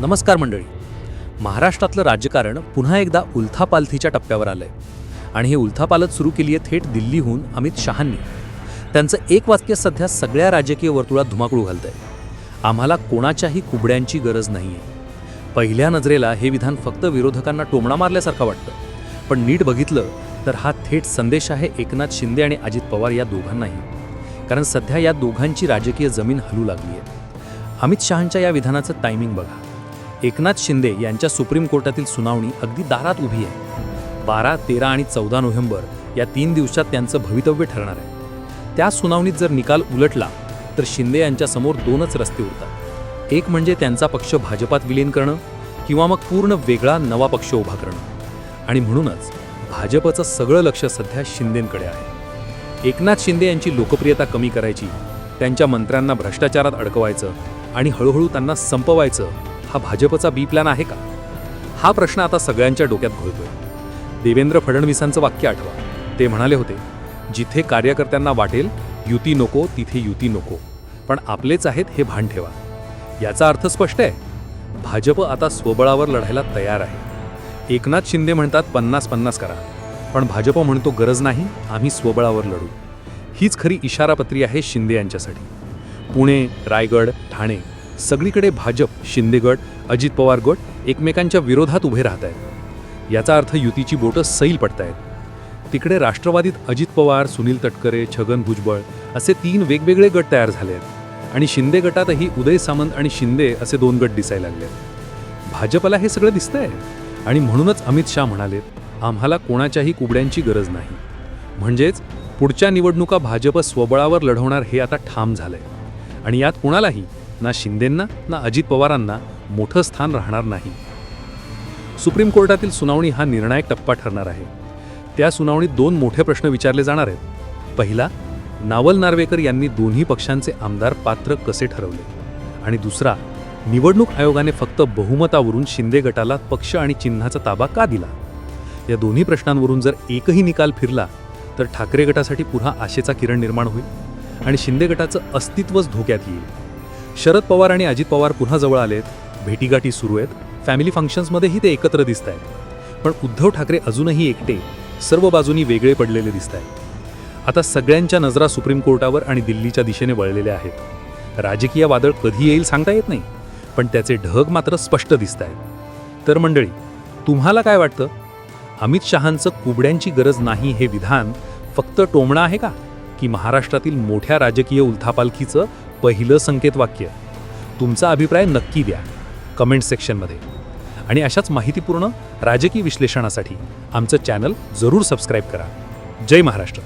नमस्कार मंडळी. महाराष्ट्रातलं राजकारण पुन्हा एकदा उल्थापालथीच्या टप्प्यावर आलंय. आणि हे उल्थापालत सुरू केली आहे थेट दिल्लीहून अमित शहांनी. त्यांचं एक वाक्य सध्या सगळ्या राजकीय वर्तुळात धुमाकूळ घालतंय. आम्हाला कोणाच्याही कुबड्यांची गरज नाही आहे पहिल्या नजरेला हे विधान फक्त विरोधकांना टोमणा मारल्यासारखं वाटतं. पण नीट बघितलं तर हा थेट संदेश आहे एकनाथ शिंदे आणि अजित पवार या दोघांनाही. कारण सध्या या दोघांची राजकीय जमीन हलू लागली आहे अमित शहांच्या या विधानाचं टायमिंग बघा. एकनाथ शिंदे यांच्या सुप्रीम कोर्टातील सुनावणी अगदी दारात उभी आहे. बारा तेरा आणि चौदा नोव्हेंबर या तीन दिवसात त्यांचं भवितव्य ठरणार आहे. त्या सुनावणीत जर निकाल उलटला तर शिंदे यांच्यासमोर दोनच रस्ते उरतात. एक म्हणजे त्यांचा पक्ष भाजपात विलीन करणं किंवा मग पूर्ण वेगळा नवा पक्ष उभा करणं. आणि म्हणूनच भाजपचं सगळं लक्ष सध्या शिंदेंकडे आहे. एकनाथ शिंदे यांची लोकप्रियता कमी करायची त्यांच्या मंत्र्यांना भ्रष्टाचारात अडकवायचं आणि हळूहळू त्यांना संपवायचं हा भाजपचा बी प्लॅन आहे का? हा प्रश्न आता सगळ्यांच्या डोक्यात घोळतोय. देवेंद्र फडणवीसांचं वाक्य आठवा. ते म्हणाले होते जिथे कार्यकर्त्यांना वाटेल युती नको तिथे युती नको. पण आपलेच आहेत हे भान ठेवा. याचा अर्थ स्पष्ट आहे. भाजप आता स्वबळावर लढायला तयार आहे. एकनाथ शिंदे म्हणतात पन्नास पन्नास करा. पण भाजप म्हणतो गरज नाही आम्ही स्वबळावर लढू. हीच खरी इशारापत्री आहे शिंदे यांच्यासाठी. पुणे रायगड ठाणे सगळीकडे भाजप शिंदे गट अजित पवार गट एकमेकांच्या विरोधात उभे राहत आहेत. याचा अर्थ युतीची बोटं सैल पडतायत तिकडे राष्ट्रवादीत अजित पवार सुनील तटकरे छगन भुजबळ असे तीन वेगवेगळे गट तयार झाले आहेत आणि शिंदे गटातही उदय सामंत आणि शिंदे असे दोन गट दिसायला लागले आहेत. भाजपला हे सगळं दिसतंय? आणि म्हणूनच अमित शाह म्हणाले आम्हाला कोणाच्याही कुबड्यांची गरज नाही. म्हणजेच पुढच्या निवडणुका भाजप स्वबळावर लढवणार हे आता ठाम झालंय. आणि यात कुणालाही ना शिंदेंना ना अजित पवारांना मोठं स्थान राहणार नाही. सुप्रीम कोर्टातील सुनावणी हा निर्णायक टप्पा ठरणार आहे. त्या सुनावणीत दोन मोठे प्रश्न विचारले जाणार आहेत. पहिला नावल नार्वेकर यांनी दोन्ही पक्षांचे आमदार पात्र कसे ठरवले? आणि दुसरा निवडणूक आयोगाने फक्त बहुमतावरून शिंदे गटाला पक्ष आणि चिन्हाचा ताबा का दिला? या दोन्ही प्रश्नांवरून जर एकही निकाल फिरला तर ठाकरे गटासाठी पुन्हा आशेचा किरण निर्माण होईल आणि शिंदे गटाचं अस्तित्वच धोक्यात येईल. शरद पवार आणि अजित पवार पुन्हा जवळ आलेत. भेटीगाठी सुरू आहेत. फॅमिली फंक्शन्समध्येही ते एकत्र दिसत आहेत. पण उद्धव ठाकरे अजूनही एकटे सर्व बाजूनी वेगळे पडलेले दिसत आहेत. आता सगळ्यांच्या नजरा सुप्रीम कोर्टावर आणि दिल्लीच्या दिशेने वळलेल्या आहेत. राजकीय वादळ कधी येईल सांगता येत नाही पण त्याचे ढग मात्र स्पष्ट दिसत आहेत. तर मंडळी तुम्हाला काय वाटतं? अमित शहांचं कुबड्यांची गरज नाही हे विधान फक्त टोमणं आहे का? की महाराष्ट्रातील मोठ्या राजकीय उलथापालखीचं पहिलं संकेत वाक्य तुमचा अभिप्राय नक्की द्या कमेंट सेक्शनमध्ये आणि अशाच माहितीपूर्ण राजकीय विश्लेषणासाठी आमचं चॅनल जरूर सबस्क्राईब करा. जय महाराष्ट्र.